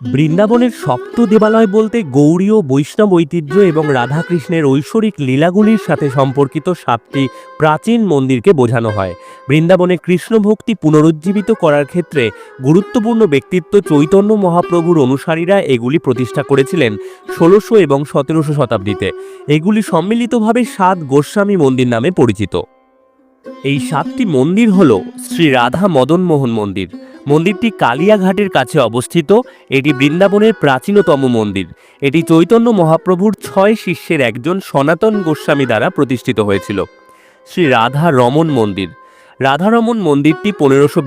বৃন্দাবনের সপ্ত দেবালয় বলতে গৌড়ীয় বৈষ্ণব ঐতিহ্য এবং রাধাকৃষ্ণের ঐশ্বরিক লীলাগুলির সাথে সম্পর্কিত সাতটি প্রাচীন মন্দিরকে বোঝানো হয়। বৃন্দাবনে কৃষ্ণ ভক্তি পুনরুজ্জীবিত করার ক্ষেত্রে গুরুত্বপূর্ণ ব্যক্তিত্ব চৈতন্য মহাপ্রভুর অনুসারীরা এগুলি প্রতিষ্ঠা করেছিলেন ষোলোশো এবং সতেরোশো শতাব্দীতে। এগুলি সম্মিলিতভাবে সাত গোস্বামী মন্দির নামে পরিচিত। এই সাতটি মন্দির হল শ্রী রাধা মদন মোহন মন্দির। মন্দিরটি কালিয়াঘাটের কাছে অবস্থিত। এটি বৃন্দাবনের প্রাচীনতম মন্দির। এটি চৈতন্য মহাপ্রভুর ছয় শিষ্যের একজন সনাতন গোস্বামী দ্বারা প্রতিষ্ঠিত হয়েছিল। শ্রী রাধা রমন মন্দির। রাধারমন মন্দিরটি পনেরোশো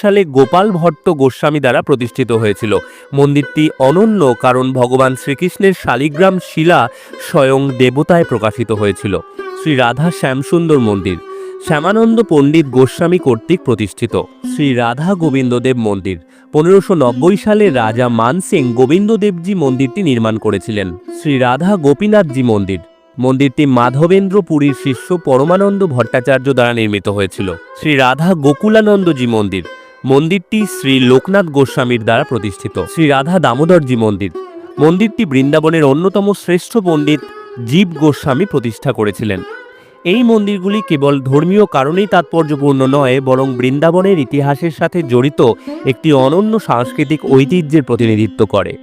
সালে গোপাল ভট্ট গোস্বামী দ্বারা প্রতিষ্ঠিত হয়েছিল। মন্দিরটি অনন্য কারণ ভগবান শ্রীকৃষ্ণের শালিগ্রাম শিলা স্বয়ং দেবতায় প্রকাশিত হয়েছিল। শ্রী রাধা শ্যামসুন্দর মন্দির। শ্যামানন্দ পণ্ডিত গোস্বামী কর্তৃক প্রতিষ্ঠিত শ্রী রাধা গোবিন্দদেব মন্দির। পনেরোশো নব্বই সালে রাজা মানসিং গোবিন্দদেবজি মন্দিরটি নির্মাণ করেছিলেন। শ্রী রাধা গোপীনাথজি মন্দির। মন্দিরটি মাধবেন্দ্র পুরীর শিষ্য পরমানন্দ ভট্টাচার্য দ্বারা নির্মিত হয়েছিল। শ্রী রাধা গোকুলানন্দজি মন্দির। মন্দিরটি শ্রী লোকনাথ গোস্বামীর দ্বারা প্রতিষ্ঠিত। শ্রী রাধা দামোদরজি মন্দির। মন্দিরটি বৃন্দাবনের অন্যতম শ্রেষ্ঠ পণ্ডিত জীব গোস্বামী প্রতিষ্ঠা করেছিলেন। এই মন্দিরগুলি কেবল ধর্মীয় কারণেই তাৎপর্যপূর্ণ নয়, বরং বৃন্দাবনের ইতিহাসের সাথে জড়িত একটি অনন্য সাংস্কৃতিক ঐতিহ্যের প্রতিনিধিত্ব করে।